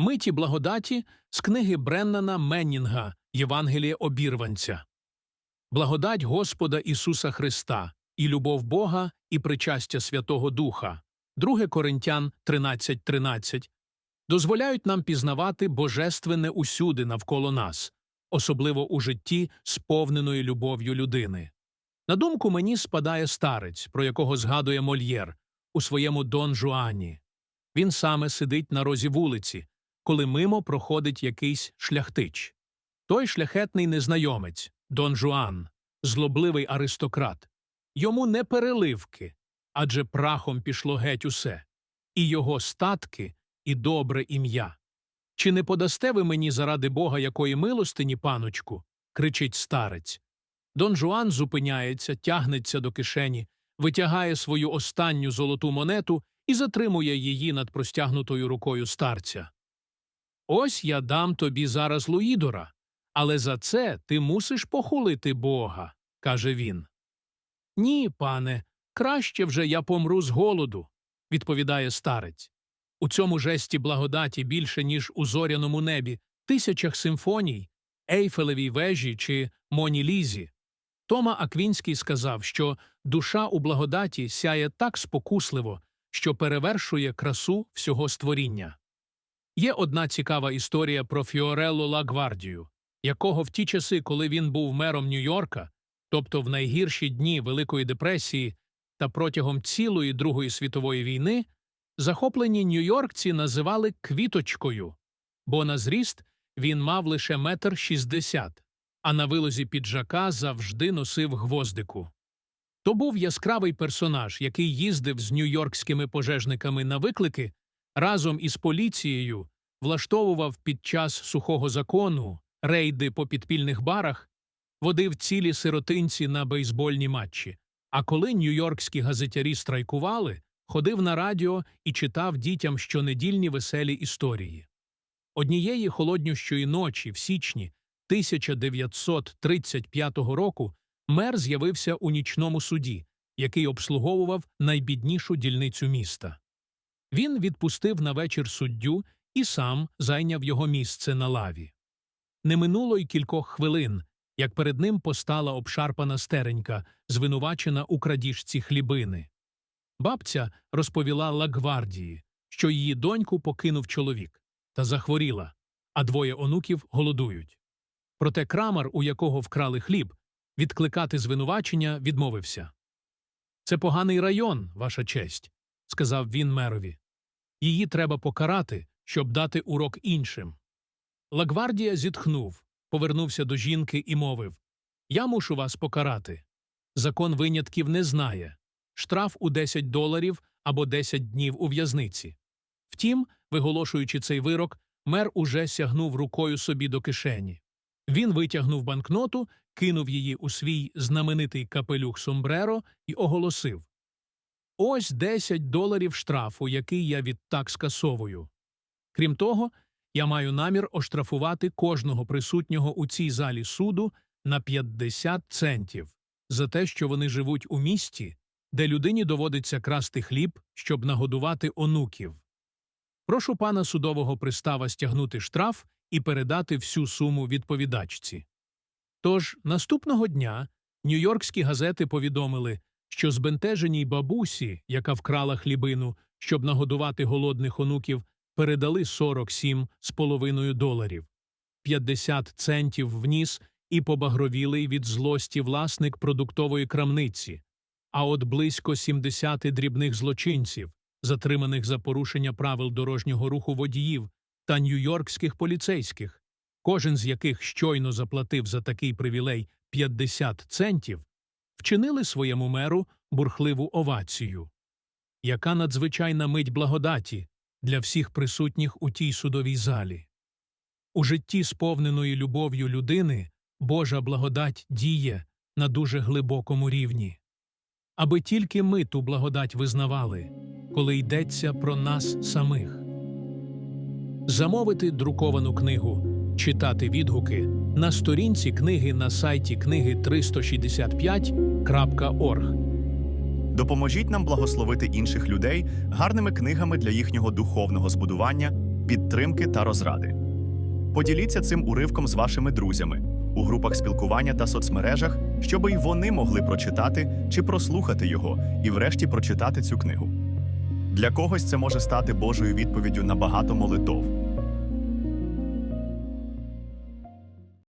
Миті благодаті з книги Бреннана Меннінга Євангеліє обірванця. Благодать Господа Ісуса Христа, і любов Бога, і причастя Святого Духа. 2 Коринтян 13.13 дозволяють нам пізнавати божественне усюди навколо нас, особливо у житті, сповненої любов'ю людини. На думку мені спадає старець, про якого згадує Мольєр у своєму Дон Жуані. Він саме сидить на розі вулиці, коли мимо проходить якийсь шляхтич. Той шляхетний незнайомець, Дон Жуан, злобливий аристократ. Йому не переливки, адже прахом пішло геть усе, і його статки, і добре ім'я. Чи не подасте ви мені заради Бога якої милостині, паночку? кричить старець. Дон Жуан зупиняється, тягнеться до кишені, витягає свою останню золоту монету і затримує її над простягнутою рукою старця. Ось я дам тобі зараз Луїдора, але за це ти мусиш похулити Бога, каже він. Ні, пане, краще вже я помру з голоду, відповідає старець. У цьому жесті благодаті більше, ніж у зоряному небі, тисячах симфоній, Ейфелевій вежі чи Моні Лізі. Тома Аквінський сказав, що душа у благодаті сяє так спокусливо, що перевершує красу всього створіння. Є одна цікава історія про Фіорелло Лагвардію, якого в ті часи, коли він був мером Нью-Йорка, тобто в найгірші дні Великої депресії та протягом цілої Другої світової війни, захоплені нью-йоркці називали квіточкою, бо на зріст він мав лише метр шістдесят, а на вилозі піджака завжди носив гвоздику. То був яскравий персонаж, який їздив з нью-йоркськими пожежниками на виклики, разом із поліцією влаштовував під час сухого закону рейди по підпільних барах, водив цілі сиротинці на бейсбольні матчі. А коли нью-йоркські газетярі страйкували, ходив на радіо і читав дітям щонедільні веселі історії. Однієї холоднющої ночі в січні 1935 року мер з'явився у нічному суді, який обслуговував найбіднішу дільницю міста. Він відпустив на вечір суддю і сам зайняв його місце на лаві. Не минуло й кількох хвилин, як перед ним постала обшарпана стеренька, звинувачена у крадіжці хлібини. Бабця розповіла Лагвардії, що її доньку покинув чоловік та захворіла, а двоє онуків голодують. Проте крамар, у якого вкрали хліб, відкликати звинувачення відмовився. Це поганий район, ваша честь, сказав він мерові. Її треба покарати, щоб дати урок іншим. Лагвардія зітхнув, повернувся до жінки і мовив Я мушу вас покарати. Закон винятків не знає штраф у 10 доларів або 10 днів у в'язниці. Втім, виголошуючи цей вирок, мер уже сягнув рукою собі до кишені. Він витягнув банкноту, кинув її у свій знаменитий капелюх Сомбреро і оголосив Ось 10 доларів штрафу, який я відтак скасовую. Крім того, я маю намір оштрафувати кожного присутнього у цій залі суду на 50 центів за те, що вони живуть у місті, де людині доводиться красти хліб, щоб нагодувати онуків. Прошу пана судового пристава стягнути штраф і передати всю суму відповідачці. Тож наступного дня нью-йоркські газети повідомили, що збентеженій бабусі, яка вкрала хлібину, щоб нагодувати голодних онуків, передали 47 з половиною доларів, 50 центів вніс і побагровілий від злості власник продуктової крамниці, а от близько 70 дрібних злочинців, затриманих за порушення правил дорожнього руху водіїв та нью-йоркських поліцейських, кожен з яких щойно заплатив за такий привілей 50 центів, вчинили своєму меру бурхливу овацію. Яка надзвичайна мить благодаті для всіх присутніх у тій судовій залі. У житті сповненої любов'ю людини Божа благодать діє на дуже глибокому рівні. Аби тільки ми ту благодать визнавали, коли йдеться про нас самих. Замовити друковану книгу, читати відгуки на сторінці книги на сайті книги 365.org. Допоможіть нам благословити інших людей гарними книгами для їхнього духовного збудування підтримки та розради. Поділіться цим уривком з вашими друзями у групах спілкування та соцмережах, щоб і вони могли прочитати чи прослухати його і, врешті, прочитати цю книгу. Для когось це може стати Божою відповіддю на багато молитов,